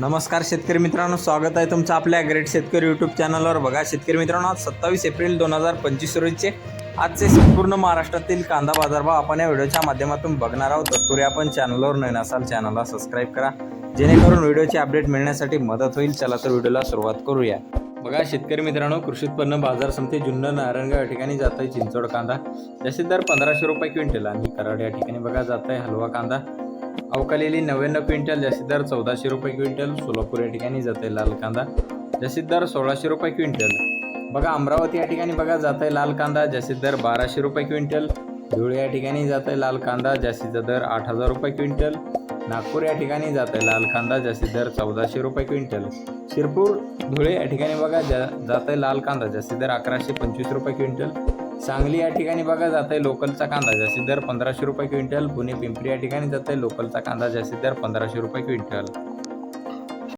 नमस्कार शेतकरी मित्रांनो स्वागत आहे तुमचं आपल्या ग्रेट शेतकरी यूट्यूब चॅनलवर बघा शेतकरी मित्रांनो आज सत्तावीस एप्रिल दोन हजार पंचवीस रोजीचे आजचे संपूर्ण महाराष्ट्रातील कांदा बाजारभाव आपण या व्हिडिओच्या माध्यमातून बघणार आहोत. तत्पूर्वी आपण चॅनलवर नवीन असाल चॅनलला सबस्क्राईब करा. जेणेकरून व्हिडिओची अपडेट मिळण्यासाठी मदत होईल. चला तर व्हिडिओला सुरुवात करूया. बघा शेतकरी मित्रांनो कृषी उत्पन्न बाजार समिती जुन्नर नारायणगाव या ठिकाणी जात आहे चिंचोड कांदा. जास्तीत दर पंधराशे रुपये क्विंटल आणि कराड या ठिकाणी बघा जात आहे हलवा कांदा. अवकालेली नव्याण्णव क्विंटल जास्तीत दर चौदाशे रुपये क्विंटल सोलापूर या ठिकाणी जाते लाल कांदा. जास्तीत दर सोळाशे रुपये क्विंटल. बघा अमरावती या ठिकाणी बघा जात आहे लाल कांदा जास्तीत दर बाराशे रुपये क्विंटल. धुळे या ठिकाणी जात आहे लाल कांदा जास्तीचा दर आठ हजार रुपये क्विंटल. नागपूर या ठिकाणी जात आहे लाल कांदा जास्तीत दर चौदाशे रुपये क्विंटल. शिरपूर धुळे या ठिकाणी बघा जा जात आहे लाल कांदा जास्तीत दर अकराशे पंचवीस रुपये क्विंटल. सांगली या ठिकाणी बघा जात आहे लोकलचा कांदा. जास्तीत दर पंधराशे रुपये क्विंटल. पुणे पिंपरी या ठिकाणी जात आहे लोकलचा कांदा जास्तीत दर पंधराशे रुपये क्विंटल.